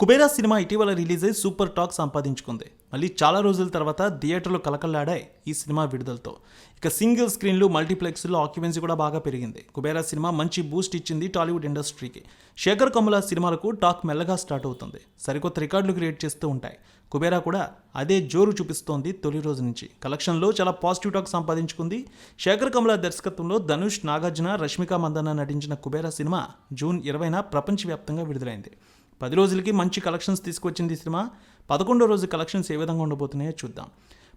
Kubera cinema ఇటీవల release అయి super talk సంపాదించుకుంది. మళ్ళీ చాలా రోజుల తర్వాత థియేటర్లు కలకల్లాడాయి ఈ సినిమా విడుదలతో. ఇక సింగిల్ స్క్రీన్లు మల్టీప్లెక్స్లో ఆక్యుపెన్సీ కూడా బాగా పెరిగింది. కుబేరా సినిమా మంచి బూస్ట్ ఇచ్చింది టాలీవుడ్ ఇండస్ట్రీకి. శేఖర్ కమల సినిమాలకు టాక్ మెల్లగా స్టార్ట్ అవుతుంది. సరికొత్త రికార్డులు క్రియేట్ చేస్తూ ఉంటాయి. కుబేరా కూడా అదే జోరు చూపిస్తోంది తొలి రోజు నుంచి. కలెక్షన్లో చాలా పాజిటివ్ టాక్ సంపాదించుకుంది. శేఖర్ కమల దర్శకత్వంలో ధనుష్ నాగార్జున రష్మిక మందన్న నటించిన కుబేరా సినిమా జూన్ ఇరవైన ప్రపంచవ్యాప్తంగా విడుదలైంది. పది రోజులకి మంచి కలెక్షన్స్ తీసుకొచ్చింది సినిమా. పదకొండో రోజు కలెక్షన్స్ ఏ విధంగా ఉండబోతున్నాయో చూద్దాం.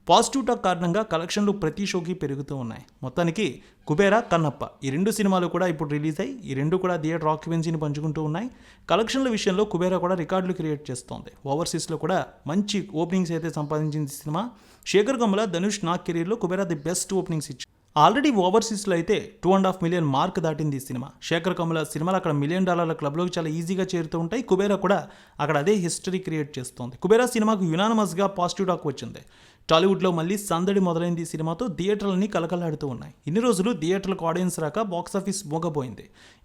పాజిటివ్ టాక్ కారణంగా కలెక్షన్లు ప్రతి షోకి పెరుగుతూ ఉన్నాయి. మొత్తానికి కుబేరా కన్నప్ప ఈ రెండు సినిమాలు కూడా ఇప్పుడు రిలీజ్ అయ్యి ఈ రెండు కూడా థియేటర్ ఆక్యుపెన్సీని పంచుకుంటూ ఉన్నాయి. కలెక్షన్ల విషయంలో కుబేరా కూడా రికార్డులు క్రియేట్ చేస్తోంది. ఓవర్సీస్లో కూడా మంచి ఓపెనింగ్స్ అయితే సంపాదించింది సినిమా. శేఖర్ కమల ధనుష్ నా కెరీర్లో కుబేరా ది బెస్ట్ ఓపెనింగ్స్ ఇచ్చి ఆల్రెడీ ఓవర్సీస్లో అయితే two and half million mark దాటింది ఈ సినిమా. శేఖర్ కమల సినిమాలు అక్కడ మిలియన్ డాలర్ల క్లబ్లోకి చాలా ఈజీగా చేరుతూ ఉంటాయి. కుబేరా కూడా అక్కడ అదే హిస్టరీ క్రియేట్ చేస్తోంది. కుబేరా సినిమాకు యునానమస్గా పాజిటివ్ టాక్ వచ్చింది. టాలీవుడ్లో మళ్ళీ సందడి మొదలైంది ఈ సినిమాతో థియేటర్లన్నీ కలకలాడుతూ ఉన్నాయి. ఇన్ని రోజులు థియేటర్లకు ఆడియన్స్ రాక బాక్స్ ఆఫీస్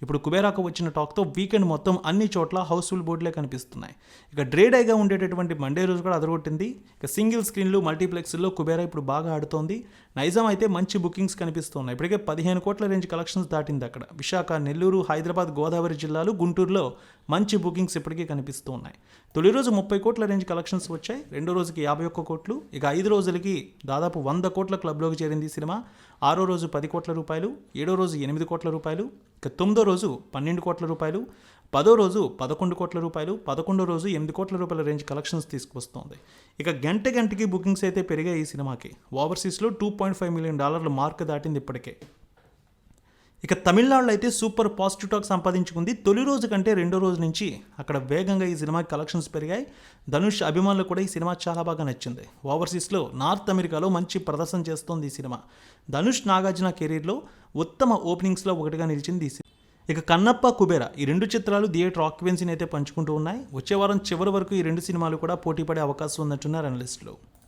ఇప్పుడు కుబేరాకు వచ్చిన టాక్తో వీకెండ్ మొత్తం అన్ని చోట్ల హౌస్ఫుల్ బోర్డులే కనిపిస్తున్నాయి. ఇక డ్రేడైగా ఉండేటటువంటి మండే రోజు కూడా అదరగొట్టింది. ఇక సింగిల్ స్క్రీన్లు మల్టీప్లెక్స్లో కుబేరా ఇప్పుడు బాగా ఆడుతోంది. నైజాం అయితే మంచి బుకింగ్స్ కనిపిస్తున్నాయి. ఇప్పటికే పదిహేను కోట్ల రేంజ్ కలెక్షన్స్ దాటింది అక్కడ. విశాఖ నెల్లూరు హైదరాబాద్ గోదావరి జిల్లాలు గుంటూరులో మంచి బుకింగ్స్ ఇప్పటికీ కనిపిస్తున్నాయి తొలి రోజు ముప్పై కోట్ల రేంజ్ కలెక్షన్స్ వచ్చాయి. రెండో రోజుకి యాభై ఒక్క కోట్లు. ఇక ఐదు రోజులకి దాదాపు వంద కోట్ల క్లబ్లోకి చేరింది ఈ సినిమా. ఆరో రోజు పది కోట్ల రూపాయలు ఏడో రోజు ఎనిమిది కోట్ల రూపాయలు ఇక తొమ్మిదో రోజు పన్నెండు కోట్ల రూపాయలు పదో రోజు పదకొండు కోట్ల రూపాయలు పదకొండో రోజు ఎనిమిది కోట్ల రూపాయల రేంజ్ కలెక్షన్స్ తీసుకొస్తోంది ఇక గంట గంటకి బుకింగ్స్ అయితే పెరిగాయి ఈ సినిమాకి. ఓవర్సీస్లో టూ పాయింట్ ఫైవ్ మిలియన్ డాలర్ల మార్క్ దాటింది ఇప్పటికే. ఇక తమిళనాడులో అయితే సూపర్ పాజిటివ్ టాక్ సంపాదించుకుంది. తొలి రోజు కంటే రెండో రోజు నుంచి అక్కడ వేగంగా ఈ సినిమాకి కలెక్షన్స్ పెరిగాయి. ధనుష్ అభిమానులు కూడా ఈ సినిమా చాలా బాగా నచ్చింది. ఓవర్సీస్లో నార్త్ అమెరికాలో మంచి ప్రదర్శన చేస్తోంది ఈ సినిమా. ధనుష్ నాగార్జున కెరీర్లో ఉత్తమ ఓపెనింగ్స్లో ఒకటిగా నిలిచింది ఈ సినిమా. ఇక కన్నప్ప కుబేరా ఈ రెండు చిత్రాలు థియేటర్ ఆక్యుపెన్సీని అయితే పంచుకుంటూ ఉన్నాయి. వచ్చే వారం చివరి వరకు ఈ రెండు సినిమాలు కూడా పోటీ పడే అవకాశం ఉన్నట్టున్నారు అనలిస్టులు